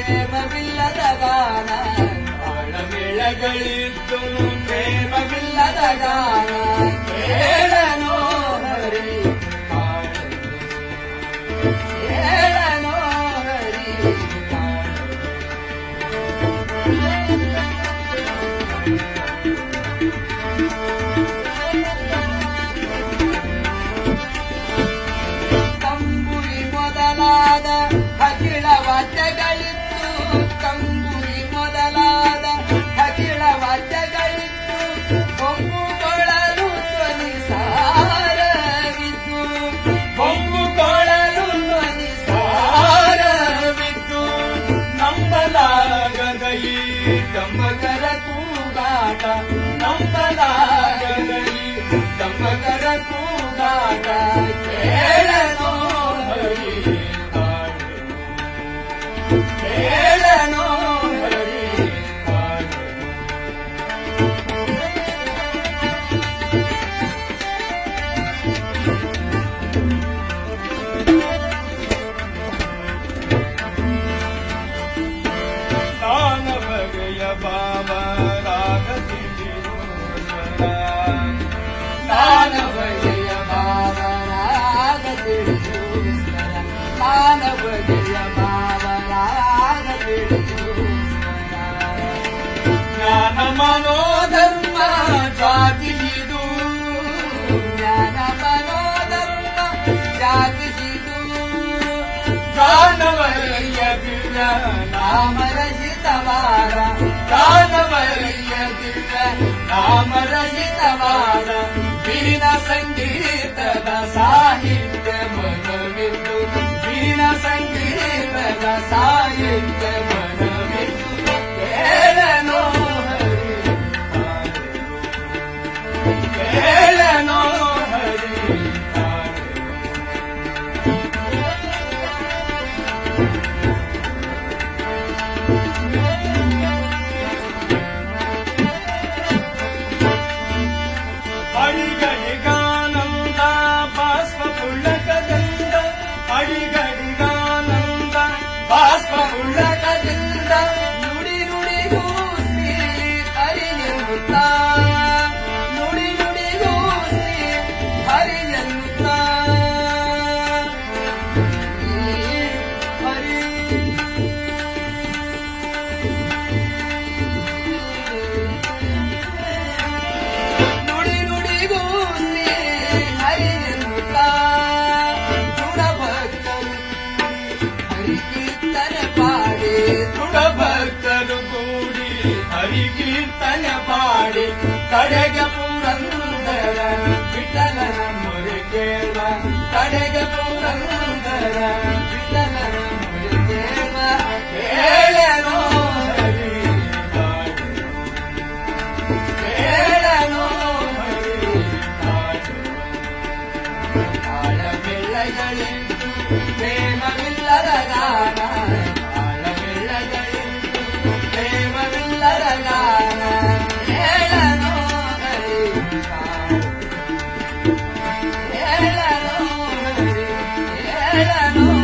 ಪ್ರೇಮವಿಲ್ಲದಗಾನ ತಾಳಮೇಳಗಳಿತ್ತು ಪ್ರೇಮವಿಲ್ಲದಗಾನ ಹೇಳನೋ ಹರಿ ಹೇಳನೋ ಹರಿ ತಂಬುರಿ ಮೊದಲಾದ não vai dá మనోధర్మ జాతి హిదు జ్ఞాన మనోధర్మ జాతి హిదు జ్ఞానమయ నామరజిత వార జ్ఞానమయ Amen. கீர்த்தன பாடி கடைக புரந்தர விட்டலன மொழி கேள கடைக புரந்தர விட்டலன மொழி கேள கேளனோ மேமமில்லத காண Hello.